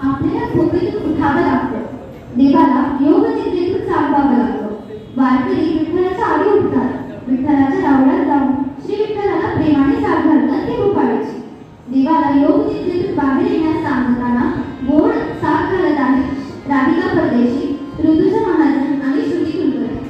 आपल्याला झोपेतून उठावं लागतं. देवाला योग निद्रेतून चालवावं लागतं. वारकरी विठ्ठलाच्या आधी उठतात. विठ्ठलाच्या रावणात जाऊन श्री विठ्ठलाला प्रेमाने साथ घालतात ते गोपाळाची देवाला योग निद्रेतून बाहेर येण्यास सांगताना गोड साथ घालत आहे राधिका परदेशी ऋतुजा महाजन आणि श्रुती कुलकर्णी.